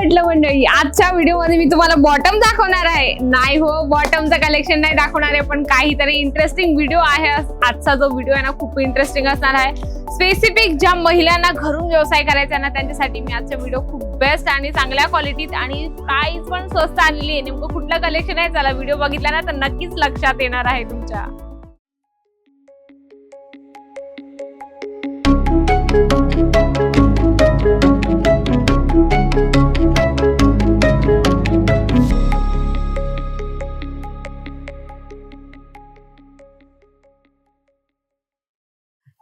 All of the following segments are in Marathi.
म्हटलं मंडळी आजच्या व्हिडिओमध्ये मी तुम्हाला बॉटम दाखवणार आहे. नाही हो बॉटमचं कलेक्शन नाही दाखवणार आहे पण काहीतरी इंटरेस्टिंग व्हिडिओ आहे. आजचा जो व्हिडिओ आहे ना खूप इंटरेस्टिंग असणार आहे. स्पेसिफिक ज्या महिलांना घरून व्यवसाय करायचा ना त्यांच्यासाठी मी आजचा व्हिडिओ खूप बेस्ट आणि चांगल्या क्वालिटीत आणि प्राईस पण स्वस्त आणलेली आहे. नेमकं कुठलं कलेक्शन आहे चला व्हिडिओ बघितला ना तर नक्कीच लक्षात येणार आहे तुमच्या.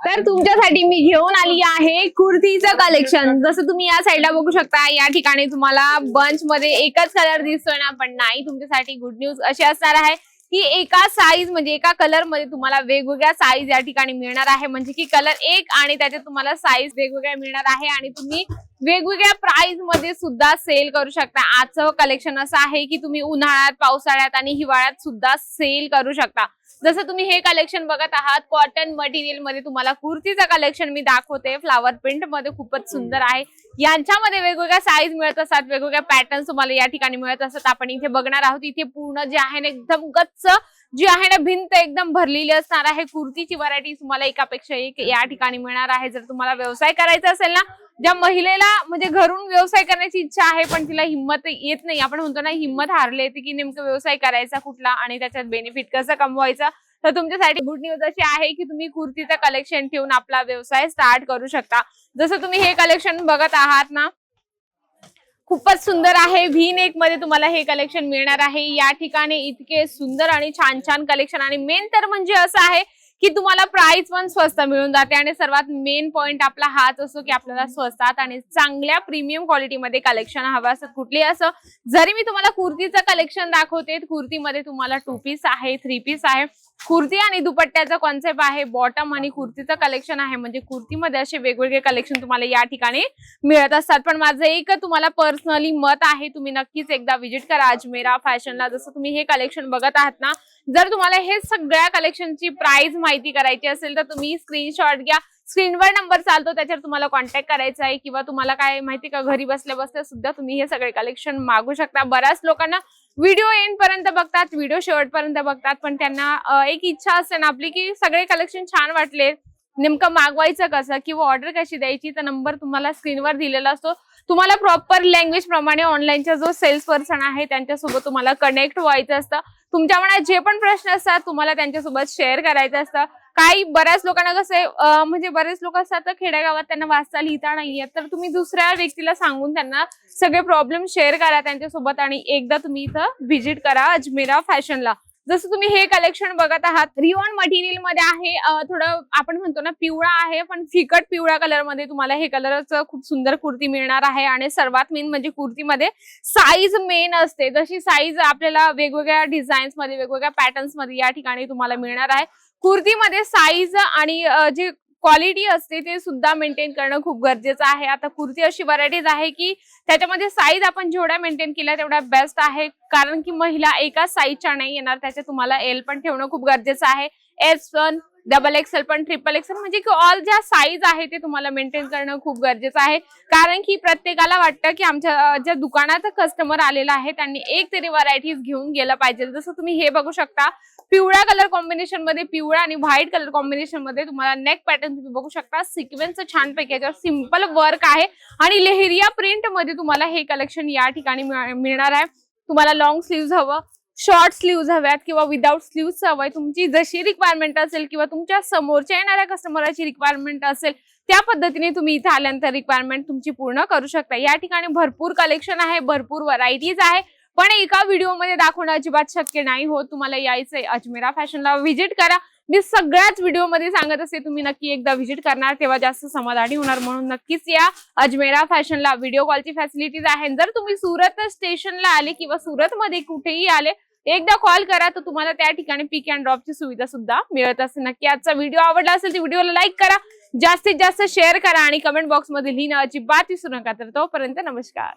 तर तुमच्यासाठी मी घेऊन आली आहे कुर्तीचं कलेक्शन जसं तुम्ही या साईडला बघू शकता या ठिकाणी तुम्हाला बंच मध्ये एकच कलर दिसतोय ना पण नाही तुमच्यासाठी गुड न्यूज अशी असणार आहे की एका साईज म्हणजे एका कलरमध्ये तुम्हाला वेगवेगळ्या साईज या ठिकाणी मिळणार आहे. म्हणजे की कलर एक आणि त्याचे तुम्हाला साईज वेगवेगळ्या मिळणार आहे आणि तुम्ही वेगवेगळ्या प्राइसमध्ये सुद्धा सेल करू शकता. आजचं कलेक्शन असं आहे की तुम्ही उन्हाळ्यात पावसाळ्यात आणि हिवाळ्यात सुद्धा सेल करू शकता. जसं तुम्ही हे कलेक्शन बघत आहात कॉटन मटेरियलमध्ये तुम्हाला कुर्तीचं कलेक्शन मी दाखवते. फ्लावर प्रिंटमध्ये खूपच सुंदर आहे. यांच्यामध्ये वेगवेगळ्या साईज मिळत असतात वेगवेगळ्या पॅटर्न तुम्हाला या ठिकाणी मिळत असतात. आपण इथे बघणार आहोत इथे पूर्ण जे आहे ना एकदम गच्च जी आहे ना भिंत एकदम भरलेली असणार आहे. कुर्तीची व्हरायटी तुम्हाला एकापेक्षा एक या ठिकाणी मिळणार आहे. जर तुम्हाला व्यवसाय करायचा असेल ना ज्या महिलेला म्हणजे घरून व्यवसाय करण्याची इच्छा आहे पण तिला हिंमत येत नाही. आपण म्हणतो ना हिंमत हारली येते की नेमकं व्यवसाय करायचा कुठला आणि त्याच्यात बेनिफिट कसं कमवायचं? तर तुमच्यासाठी गुड न्यूज अशी आहे की तुम्ही कुर्तीचं कलेक्शन ठेवून आपला व्यवसाय स्टार्ट करू शकता. जसं तुम्ही हे कलेक्शन बघत आहात ना खूपच सुंदर आहे. व्ही नेकमध्ये तुम्हाला हे कलेक्शन मिळणार आहे. या ठिकाणी इतके सुंदर आणि छान छान कलेक्शन आणि मेन तर म्हणजे असं आहे की तुम्हाला प्राइस पण स्वस्त मिळून जाते. आणि सर्वात मेन पॉइंट आपला हाच असतो की आपल्याला स्वस्तात आणि चांगल्या प्रीमियम क्वालिटीमध्ये कलेक्शन हवं असं कुठली असं? जरी मी तुम्हाला कुर्तीचं कलेक्शन दाखवते कुर्तीमध्ये तुम्हाला टू पीस आहे थ्री पीस आहे. कुर्ती आणि दुपट्ट्याचा कॉन्सेप्ट आहे. बॉटम आणि कुर्तीचं कलेक्शन आहे. म्हणजे कुर्तीमध्ये असे वेगवेगळे कलेक्शन तुम्हाला या ठिकाणी मिळत असतात. पण माझं एक तुम्हाला पर्सनली मत आहे. तुम्ही नक्कीच एकदा व्हिजिट करा. अजमेरा फॅशनला. जसं तुम्ही हे कलेक्शन बघत आहात ना जर तुम्हाला हे सगळ्या कलेक्शनची प्राइस माहिती करायची असेल तर तुम्ही स्क्रीनशॉट घ्या. स्क्रीनवर नंबर चालतो. त्याच्यावर तुम्हाला कॉन्टॅक्ट करायचा आहे. किंवा तुम्हाला काय माहिती का घरी बसल्या बसल्या सुद्धा तुम्ही हे सगळे कलेक्शन मागू शकता. बऱ्याच लोकांना व्हिडिओ एंड पर्यंत बघतात व्हिडिओ शेवटपर्यंत बघतात. पण त्यांना एक इच्छा असते ना आपली की सगळे कलेक्शन छान वाटले. नेमकं मागवायचं कसं किंवा ऑर्डर कशी द्यायची? तर नंबर तुम्हाला स्क्रीनवर दिलेला असतो. तुम्हाला प्रॉपर लँग्वेज प्रमाणे ऑनलाईनचा जो सेल्स पर्सन आहे त्यांच्यासोबत तुम्हाला कनेक्ट व्हायचं असतं. तुमच्या मनात जे पण प्रश्न असतात तुम्हाला त्यांच्यासोबत शेअर करायचं असतं. काही बऱ्याच लोकांना कसं आहे, म्हणजे बरेच लोक असतात खेड्यागावात खेडेगावात त्यांना वाचता लिहिता नाहीये. तर तुम्ही दुसऱ्या व्यक्तीला सांगून त्यांना सगळे प्रॉब्लेम शेअर करा त्यांच्यासोबत आणि एकदा तुम्ही इथं व्हिजिट करा अजमेरा फॅशनला जसं तुम्ही हे कलेक्शन बघत आहात रिओन मटेरियलमध्ये आहे थोडं आपण म्हणतो ना पिवळा आहे पण फिकट पिवळ्या कलरमध्ये तुम्हाला हे कलरच खूप सुंदर कुर्ती मिळणार आहे. आणि सर्वात मेन म्हणजे कुर्तीमध्ये साईज मेन असते. जशी साईज आपल्याला वेगवेगळ्या डिझाईन्समध्ये वेगवेगळ्या पॅटर्न्समध्ये या ठिकाणी तुम्हाला मिळणार आहे. कुर्तीमध्ये साईज आणि जे क्वालिटी असते ते सुद्धा मेंटेन करणं खूप गरजेचं आहे. आता कुर्ती अशी व्हरायटीज आहे की त्याच्यामध्ये साईज आपण जेवढ्या मेंटेन केल्या तेवढ्या बेस्ट आहे. कारण की महिला एकाच साईजच्या नाही येणार त्याचे तुम्हाला एल पण ठेवणं खूप गरजेचं आहे. एस वन डबल एक्सेल पण ट्रिपल एक्सेल म्हणजे की ऑल ज्या साईज आहे ते तुम्हाला मेंटेन करणं खूप गरजेचं आहे. कारण की प्रत्येकाला वाटतं की आमच्या ज्या दुकानात कस्टमर आलेला आहे त्यांनी एक तरी व्हरायटीज घेऊन गेलं पाहिजे. जसं तुम्ही हे बघू शकता पिवळ्या कलर कॉम्बिनेशनमध्ये पिवळा आणि व्हाईट कलर कॉम्बिनेशनमध्ये तुम्हाला नेक पॅटर्न तुम्ही बघू शकता. सिक्वेन्स छानपैकी याच्यावर सिंपल वर्क आहे. आणि लेहरिया प्रिंटमध्ये तुम्हाला हे कलेक्शन या ठिकाणी मिळणार आहे. तुम्हाला लॉंग स्लीव्ह हवं. शॉर्ट स्लीव्ह हव्यात किंवा विदाऊट स्लीव्ह हवंय. तुमची जशी रिक्वायरमेंट असेल किंवा तुमच्या समोरच्या येणाऱ्या कस्टमरची रिक्वायरमेंट असेल त्या पद्धतीने तुम्ही इथे आल्यानंतर रिक्वायरमेंट तुमची पूर्ण करू शकता. या ठिकाणी भरपूर कलेक्शन आहे भरपूर व्हरायटीज आहे. पण एका व्हिडिओमध्ये दाखवणं अजिबात शक्य नाही होत. तुम्हाला यायचंय अजमेरा फॅशनला व्हिजिट करा. मी सगळ्याच व्हिडिओमध्ये सांगत असते तुम्ही नक्की एकदा व्हिजिट करणार तेव्हा जास्त समाधानी होणार. म्हणून नक्कीच या अजमेरा फॅशनला व्हिडिओ कॉलची फॅसिलिटीज आहे. जर तुम्ही सुरत स्टेशनला आले किंवा सुरतमध्ये कुठेही आले एकदा कॉल करा तर तुम्हाला त्या ठिकाणी पिक अँड ड्रॉपची सुविधा सुद्धा मिळत असते नक्की आजचा व्हिडिओ आवडला असेल तर व्हिडिओला लाईक करा. जास्तीत जास्त शेअर करा आणि कमेंट बॉक्समध्ये लिहिण्याची लिहिणं अजिबात विसरू नका. तर तोपर्यंत नमस्कार.